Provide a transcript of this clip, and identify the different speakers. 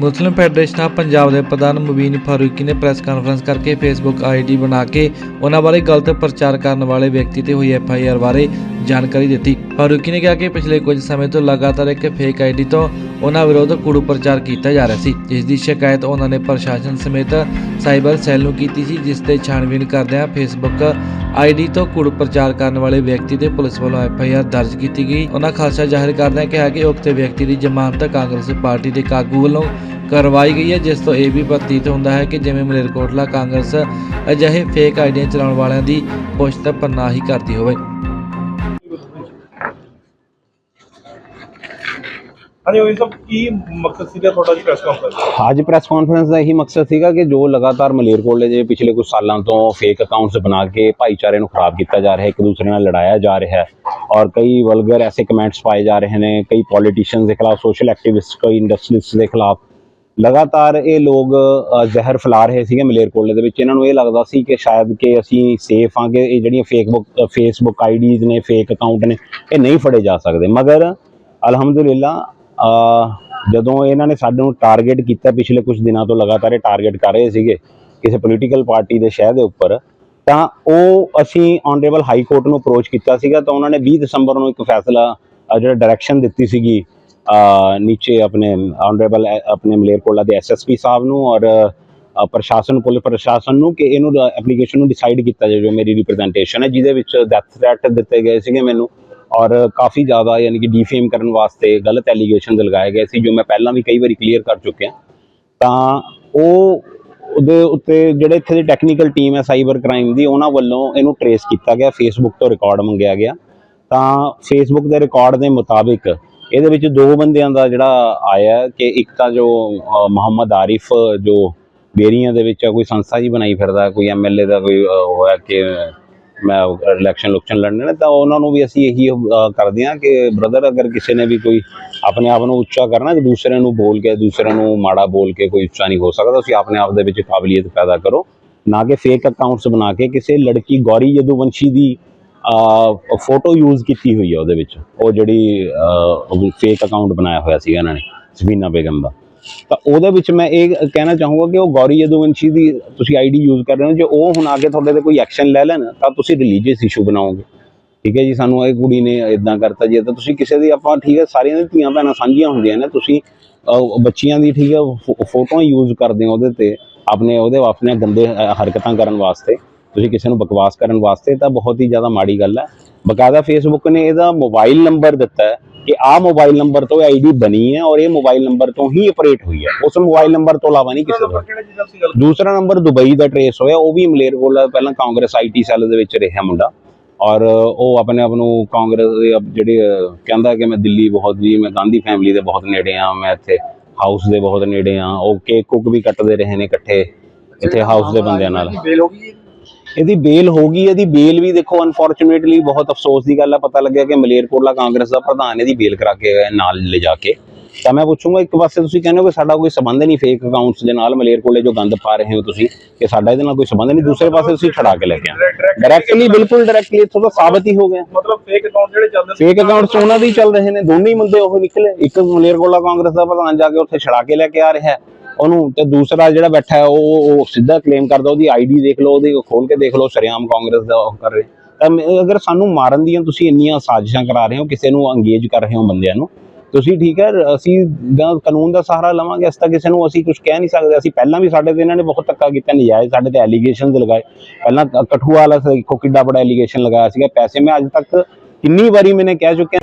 Speaker 1: Muslim federation of Punjab ਦੇ ਪ੍ਰਧਾਨ ਮੁਬੀਨ ਫਾਰੂਕੀ ਨੇ ਪ੍ਰੈਸ ਕਾਨਫਰੰਸ ਕਰਕੇ ਫੇਸਬੁੱਕ ਆਈਡੀ ਬਣਾ ਕੇ ਉਹਨਾਂ ਬਾਰੇ ਗਲਤ ਪ੍ਰਚਾਰ ਕਰਨ ਵਾਲੇ ਵਿਅਕਤੀ ਤੇ ਹੋਈ ਐਫ ਆਈ ਆਰ ਬਾਰੇ ਜਾਣਕਾਰੀ ਦਿੱਤੀ। ਫਾਰੂਕੀ ਨੇ ਕਿਹਾ ਕਿ ਪਿਛਲੇ ਕੁਝ ਸਮੇਂ ਤੋਂ ਲਗਾਤਾਰ ਇੱਕ ਫੇਕ ਆਈਡੀ ਤੋਂ ਉਹਨਾਂ ਵਿਰੁੱਧ ਕੂੜੂ ਪ੍ਰਚਾਰ ਕੀਤਾ ਜਾ ਰਿਹਾ ਸੀ, ਜਿਸ ਦੀ ਸ਼ਿਕਾਇਤ ਉਹਨਾਂ ਨੇ ਪ੍ਰਸ਼ਾਸਨ ਸਮੇਤ ਸਾਈਬਰ ਸੈੱਲ ਨੂੰ ਕੀਤੀ ਸੀ, ਜਿਸ ਤੇ ਛਾਣਬੀਣ ਕਰਦਿਆਂ ਫੇਸਬੁੱਕ ਆਈਡੀ ਤੋਂ ਕੂੜੂ ਪ੍ਰਚਾਰ ਕਰਨ ਵਾਲੇ ਵਿਅਕਤੀ ਤੇ ਪੁਲਿਸ ਵੱਲੋਂ ਐਫ ਆਈ ਆਰ ਦਰਜ ਕੀਤੀ ਗਈ। ਉਹਨਾਂ ਖਾਲਸਾ ਜ਼ਾਹਿਰ ਕਰਦਿਆਂ ਕਿਹਾ ਕਿ ਉਕਤ ਵਿਅਕਤੀ ਦੀ ਜ਼ਮਾਨਤ ਕਾਂਗਰਸ ਪਾਰਟੀ ਦੇ ਕਾਗੂ ਵੱਲੋਂ ਕਰਵਾਈ ਗਈ ਹੈ, ਜਿਸ ਤੋਂ ਇਹ ਵੀ ਪ੍ਰਤੀਤ ਹੁੰਦਾ ਹੈ ਕਿ ਜਿਵੇਂ ਮਲੇਰਕੋਟਲਾ ਕਾਂਗਰਸ ਅਜਿਹੇ ਫੇਕ ਆਈਡੀਆਂ ਚਲਾਉਣ ਵਾਲਿਆਂ ਦੀ ਪੁਸ਼ਤ ਪਨਾਹੀ ਕਰਦੀ ਹੋਵੇ।
Speaker 2: ਹਾਂਜੀ ਉਹ ਸਭ ਕੀ ਮਕਸਦ ਸੀਗਾ ਤੁਹਾਡਾ ਜੀ ਪ੍ਰੈਸ ਕਾਨਫਰੰਸ
Speaker 3: ਅੱਜ ਪ੍ਰੈਸ ਕਾਨਫਰੰਸ ਦਾ ਇਹੀ ਮਕਸਦ ਸੀਗਾ ਕਿ ਜੋ ਲਗਾਤਾਰ ਮਲੇਰਕੋਟਲੇ ਦੇ ਪਿਛਲੇ ਕੁਝ ਸਾਲਾਂ ਤੋਂ ਫੇਕ ਅਕਾਊਂਟਸ ਬਣਾ ਕੇ ਭਾਈਚਾਰੇ ਨੂੰ ਖਰਾਬ ਕੀਤਾ ਜਾ ਰਿਹਾ ਹੈ ਇੱਕ ਦੂਸਰੇ ਨਾਲ ਲੜਾਇਆ ਜਾ ਰਿਹਾ ਹੈ ਔਰ ਕਈ ਵਲਗਰ ਐਸੇ ਕਮੈਂਟਸ ਪਾਏ ਜਾ ਰਹੇ ਨੇ, ਕਈ ਪੋਲੀਟੀਸ਼ੀਅਨਸ ਦੇ ਖਿਲਾਫ ਸੋਸ਼ਲ ਐਕਟਿਵਿਸਟ ਕਈ ਇੰਡਸਟਰੀਸਟ ਦੇ ਖਿਲਾਫ। ਲਗਾਤਾਰ ਇਹ ਲੋਕ ਜ਼ਹਿਰ ਫੈਲਾ ਰਹੇ ਸੀਗੇ ਮਲੇਰਕੋਟਲੇ ਦੇ ਵਿੱਚ ਇਹਨਾਂ ਨੂੰ ਇਹ ਲੱਗਦਾ ਸੀ ਕਿ ਸ਼ਾਇਦ ਕਿ ਅਸੀਂ ਸੇਫ ਹਾਂ ਕਿ ਇਹ ਜਿਹੜੀਆਂ ਫੇਸਬੁੱਕ ਫੇਸਬੁੱਕ ਆਈਡੀਜ਼ ਨੇ ਫੇਕ ਅਕਾਊਂਟ ਨੇ, ਇਹ ਨਹੀਂ ਫੜੇ ਜਾ ਸਕਦੇ। ਮਗਰ, ਅਲਹਮਦੁਲਿਲਾ ਜਦੋਂ ਇਹਨਾਂ ਨੇ ਸਾਨੂੰ ਟਾਰਗੇਟ ਕੀਤਾ ਪਿਛਲੇ ਕੁਝ ਦਿਨਾਂ ਤੋਂ ਲਗਾਤਾਰ ਇਹ ਟਾਰਗੇਟ ਕਰ ਰਹੇ ਸੀਗੇ ਕਿਸੇ ਪੋਲੀਟੀਕਲ ਪਾਰਟੀ ਦੇ ਸ਼ਹਿ ਦੇ ਉੱਪਰ, ਤਾਂ ਉਹ ਅਸੀਂ ਆਨਰੇਬਲ ਹਾਈ ਕੋਰਟ ਨੂੰ ਅਪਰੋਚ ਕੀਤਾ ਸੀਗਾ, ਤਾਂ ਉਹਨਾਂ ਨੇ 20 ਦਸੰਬਰ ਨੂੰ ਇੱਕ ਫੈਸਲਾ ਜਿਹੜਾ ਡਾਇਰੈਕਸ਼ਨ ਦਿੱਤੀ ਸੀਗੀ ਨੀਚੇ ਆਪਣੇ ਆਨਰੇਬਲ ਆਪਣੇ ਮਲੇਰਕੋਲਾ ਦੇ ਐਸਐਸਪੀ ਸਾਹਿਬ ਨੂੰ ਔਰ ਪ੍ਰਸ਼ਾਸਨ, ਪੁਲਿਸ ਪ੍ਰਸ਼ਾਸਨ ਨੂੰ ਕਿ ਇਹਨੂੰ ਐਪਲੀਕੇਸ਼ਨ ਨੂੰ ਡਿਸਾਈਡ ਕੀਤਾ ਜਾਵੇ ਮੇਰੀ ਰਿਪਰੈਜ਼ੈਂਟੇਸ਼ਨ ਹੈ, ਜਿਹਦੇ ਵਿੱਚ ਡੈਥ ਥ੍ਰੈਟ ਦਿੱਤੇ ਗਏ ਸੀਗੇ ਮੈਨੂੰ। ਔਰ ਕਾਫੀ ਜ਼ਿਆਦਾ ਯਾਨੀ ਕਿ ਡੀਫੇਮ ਕਰਨ ਵਾਸਤੇ ਗਲਤ ਐਲੀਗੇਸ਼ਨਸ ਲਗਾਏ ਗਏ ਸੀ ਜੋ ਮੈਂ ਪਹਿਲਾਂ ਵੀ ਕਈ ਵਾਰੀ ਕਲੀਅਰ ਕਰ ਚੁੱਕਿਆ। ਤਾਂ ਉਹ ਉਹਦੇ ਉੱਤੇ ਜਿਹੜੇ ਇੱਥੇ ਦੀ ਟੈਕਨੀਕਲ ਟੀਮ ਹੈ ਸਾਈਬਰ ਕ੍ਰਾਈਮ ਦੀ ਉਹਨਾਂ ਵੱਲੋਂ ਇਹਨੂੰ ਟਰੇਸ ਕੀਤਾ ਗਿਆ ਫੇਸਬੁੱਕ ਤੋਂ ਰਿਕਾਰਡ ਮੰਗਿਆ ਗਿਆ। ਤਾਂ ਫੇਸਬੁੱਕ ਦੇ ਰਿਕਾਰਡ ਦੇ ਮੁਤਾਬਿਕ ਇਹਦੇ ਵਿੱਚ ਦੋ ਬੰਦਿਆਂ ਦਾ ਜਿਹੜਾ ਆਇਆ ਕਿ ਇੱਕ ਤਾਂ ਜੋ ਮੁਹੰਮਦ ਆਰਿਫ ਜੋ ਬੇਰੀਆਂ ਦੇ ਵਿੱਚ ਕੋਈ ਸੰਸਥਾ ਜੀ ਬਣਾਈ ਫਿਰਦਾ ਕੋਈ ਐਮਐਲਏ ਦਾ ਕੋਈ ਅ, ਹੋਇਆ ਕਿ ਮੈਂ ਇਲੈਕਸ਼ਨ ਲੁਕਸ਼ਨ ਲੜਨੇ ਨੇ, ਤਾਂ ਉਹਨਾਂ ਨੂੰ ਵੀ ਅਸੀਂ ਇਹੀ ਕਰਦੇ ਹਾਂ ਕਿ ਬ੍ਰਦਰ ਅਗਰ ਕਿਸੇ ਨੇ ਵੀ ਕੋਈ ਆਪਣੇ ਆਪ ਨੂੰ ਉੱਚਾ ਕਰਨਾ ਕਿ ਦੂਸਰੇ ਨੂੰ ਬੋਲ ਕੇ, ਦੂਸਰੇ ਨੂੰ ਮਾੜਾ ਬੋਲ ਕੇ ਕੋਈ ਉੱਚਾ ਨਹੀਂ ਹੋ ਸਕਦਾ, ਤੁਸੀਂ ਆਪਣੇ ਆਪ ਦੇ ਵਿੱਚ ਕਾਬਲੀਅਤ ਪੈਦਾ ਕਰੋ। ਨਾ ਕਿ ਫੇਕ ਅਕਾਊਂਟਸ ਬਣਾ ਕੇ ਕਿਸੇ ਲੜਕੀ ਗੌਰੀ ਯਦੂਵੰਸ਼ੀ ਦੀ ਫੋਟੋ ਯੂਜ਼ ਕੀਤੀ ਹੋਈ ਹੈ ਉਹਦੇ ਵਿੱਚ। ਉਹ ਜਿਹੜੀ ਫੇਕ ਅਕਾਊਂਟ ਬਣਾਇਆ ਹੋਇਆ ਸੀਗਾ ਇਹਨਾਂ ਨੇ, ਸਬੀਨਾ ਬੇਗਮ ਦਾ। ਤਾਂ ਉਹਦੇ ਵਿੱਚ ਮੈਂ ਇਹ ਕਹਿਣਾ ਚਾਹੂੰਗਾ ਕਿ ਉਹ ਗੌਰੀ ਯਦੂਵੰਸ਼ੀ ਦੀ ਤੁਸੀਂ ਆਈਡੀ ਯੂਜ਼ ਕਰ ਰਹੇ ਹੋ। ਜੇ ਉਹ ਹੁਣ ਆ ਕੇ ਤੁਹਾਡੇ ਤੇ ਕੋਈ ਐਕਸ਼ਨ ਲੈ ਲੈਣ ਤਾਂ ਤੁਸੀਂ ਰਿਲੀਜੀਅਸ ਇਸ਼ੂ ਬਣਾਓਗੇ। ਠੀਕ ਹੈ ਜੀ ਸਾਨੂੰ ਇਹ ਕੁੜੀ ਨੇ ਇਦਾਂ ਕਰਤਾ ਜੇ। ਤਾਂ ਤੁਸੀਂ ਕਿਸੇ ਦੀ ਆਪਾਂ ਠੀਕ ਹੈ ਸਾਰੀਆਂ ਦੀ ਧੀਆਂ ਭੈਣਾਂ ਸਾਂਝੀਆਂ ਹੁੰਦੀਆਂ ਨੇ। ਤੁਸੀਂ ਅਹ, ਬੱਚੀਆਂ ਦੀ ਠੀਕ ਹੈ ਫੋ- ਫੋਟੋਆਂ ਯੂਜ਼ ਕਰਦੇ ਹੋ ਉਹਦੇ ਤੇ ਆਪਣੇ ਉਹਦੇ ਆਪਣੇ ਗੰਦੇ ਹਰਕਤਾਂ ਕਰਨ ਵਾਸਤੇ। ਤੁਸੀਂ ਕਿਸੇ ਨੂੰ ਬਕਵਾਸ ਕਰਨ ਵਾਸਤੇ ਤਾਂ ਬਹੁਤ ਹੀ ਜ਼ਿਆਦਾ ਮਾੜੀ ਗੱਲ ਹੈ। ਬਕਾਇਦਾ ਫੇਸਬੁੱਕ ਨੇ ਇਹਦਾ ਮੋਬਾਈਲ ਨੰਬਰ ਦਿੱਤਾ ਹੈ। ਕਿ ਆਹ ਮੋਬਾਈਲ ਨੰਬਰ ਤੋਂ ਆਈਡੀ ਬਣੀ ਹੈ ਔਰ ਇਹ ਮੋਬਾਈਲ ਨੰਬਰ ਤੋਂ ਹੀ ਆਪਰੇਟ ਹੋਈ ਹੈ। ਉਸ ਮੋਬਾਈਲ ਨੰਬਰ ਤੋਂ ਇਲਾਵਾ ਨਹੀਂ ਕਿਸੇ ਦਾ ਦੂਸਰਾ ਨੰਬਰ ਦੁਬਈ ਦਾ ਟਰੇਸ ਹੋਇਆ, ਉਹ ਵੀ ਮਲੇਰਕੋਟਲਾ ਪਹਿਲਾਂ ਕਾਂਗਰਸ ਆਈਟੀ ਸੈੱਲ ਦੇ ਵਿੱਚ ਰਿਹਾ ਮੁੰਡਾ ਔਰ ਉਹ ਆਪਣੇ ਆਪ ਨੂੰ ਕਾਂਗਰਸ ਦੇ ਜਿਹੜੇ ਕਹਿੰਦਾ ਕਿ ਮੈਂ ਦਿੱਲੀ ਬਹੁਤ ਜੀ, ਮੈਂ ਗਾਂਧੀ ਫੈਮਿਲੀ ਦੇ ਬਹੁਤ ਨੇੜੇ ਆ, ਮੈਂ ਇੱਥੇ ਹਾਊਸ ਦੇ ਬਹੁਤ ਨੇੜੇ ਆ। ਉਹ ਕੇਕ ਕੁੱਕ ਵੀ ਕੱਟਦੇ ਰਹੇ ਨੇ ਇਕੱਠੇ, ਇੱਥੇ ਹਾਊਸ ਦੇ ਬੰਦਿਆਂ ਨਾਲ। ਇਹਦੀ ਬੇਲ ਹੋ ਗਈ ਇਹਦੀ ਬੇਲ ਵੀ ਦੇਖੋ ਅਨਫੋਰਚੂਨੇਟਲੀ ਬਹੁਤ ਅਫਸੋਸ ਦੀ ਗੱਲ ਹੈ ਪਤਾ ਲੱਗਿਆ ਕਿ ਮਲੇਰਕੋਟਲਾ ਕਾਂਗਰਸ ਦਾ ਪ੍ਰਧਾਨ ਇਹਦੀ ਬੇਲ ਕਰਾ ਕੇ ਨਾਲ ਲੈ ਜਾ ਕੇ। ਤਾਂ ਮੈਂ ਪੁੱਛੂੰਗਾ ਇੱਕ ਪਾਸੇ ਤੁਸੀਂ ਕਹਿੰਦੇ ਹੋ ਕਿ ਸਾਡਾ ਕੋਈ ਸਬੰਧ ਨਹੀਂ ਫੇਕ ਅਕਾਊਂਟਸ ਦੇ ਨਾਲ ਮਲੇਰਕੋਟਲੇ ਜੋ ਗੰਦ ਪਾ ਰਹੇ ਹੋ ਤੁਸੀਂ ਕਿ ਸਾਡਾ ਇਹਦੇ ਨਾਲ ਕੋਈ ਸਬੰਧ ਨਹੀਂ ਦੂਸਰੇ ਪਾਸੇ ਤੁਸੀਂ ਛੜਾ ਕੇ ਲੈ ਕੇ ਆਏ। ਡਾਇਰੈਕਟਲੀ ਬਿਲਕੁਲ ਡਾਇਰੈਕਟਲੀ ਇੱਥੋਂ ਤਾਂ ਸਾਬਤ ਹੀ ਹੋ ਗਿਆ।
Speaker 2: ਮਤਲਬ ਫੇਕ ਅਕਾਊਂਟ ਜਿਹੜੇ ਚੱਲਦੇ
Speaker 3: ਫੇਕ ਅਕਾਊਂਟਸ ਉਹਨਾਂ ਦੇ ਚੱਲ ਰਹੇ ਨੇ ਦੋਨੇ ਹੀ ਮੁੰਡੇ ਉਹ ਨਿਕਲੇ ਇੱਕ ਮਲੇਰਕੋਟਲਾ ਕਾਂਗਰਸ ਦਾ ਪ੍ਰਧਾਨ ਜਾ ਕੇ ਉੱਥੇ ਛੜਾ ਕੇ ਲੈ ਕੇ ਆ ਰਿਹਾ। ਹੈ ਉਹਨੂੰ ਤੇ ਦੂਸਰਾ ਜਿਹੜਾ ਬੈਠਾ ਹੈ, ਉਹ ਸਿੱਧਾ ਕਲੇਮ ਕਰਦਾ, ਉਹਦੀ ਆਈਡੀ ਦੇਖ ਲਓ, ਉਹਦੀ ਖੋਲ ਕੇ ਦੇਖ ਲਓ, ਸ਼ਰੇਆਮ ਕਾਂਗਰਸ ਦਾ ਉਹ ਕਰ ਰਹੇ। ਤਾਂ ਅਗਰ ਸਾਨੂੰ ਮਾਰਨ ਦੀਆਂ ਤੁਸੀਂ ਇੰਨੀਆਂ ਸਾਜ਼ਿਸ਼ਾਂ ਕਰਾ ਰਹੇ ਹੋ, ਕਿਸੇ ਨੂੰ ਅੰਗੇਜ ਕਰ ਰਹੇ ਹੋ ਬੰਦਿਆਂ ਨੂੰ, ਤੁਸੀਂ ਠੀਕ ਹੈ, ਅਸੀਂ ਦਾ ਕਾਨੂੰਨ ਦਾ ਸਹਾਰਾ ਲਵਾਂਗੇ, ਅਸੀਂ ਤਾਂ ਕਿਸੇ ਨੂੰ ਅਸੀਂ ਕੁਝ ਕਹਿ ਨਹੀਂ ਸਕਦੇ। ਅਸੀਂ ਪਹਿਲਾਂ ਵੀ ਸਾਡੇ ਤੇ ਇਹਨਾਂ ਨੇ ਬਹੁਤ ਧੱਕਾ ਕੀਤਾ, ਨਜਾਇਜ਼ ਸਾਡੇ ਤੇ ਐਲੀਗੇਸ਼ਨਸ ਲਗਾਏ। ਪਹਿਲਾਂ ਕਠੂਆ ਵਾਲਾ ਦੇਖੋ ਕਿੱਡਾ ਬੜਾ ਐਲੀਗੇਸ਼ਨ ਲਗਾਇਆ ਸੀਗਾ, ਪੈਸੇ ਮੈਂ ਅੱਜ ਤੱਕ ਕਿੰਨੀ ਵਾਰੀ ਮੈਨੇ ਕਹਿ ਚੁੱਕਿਆ।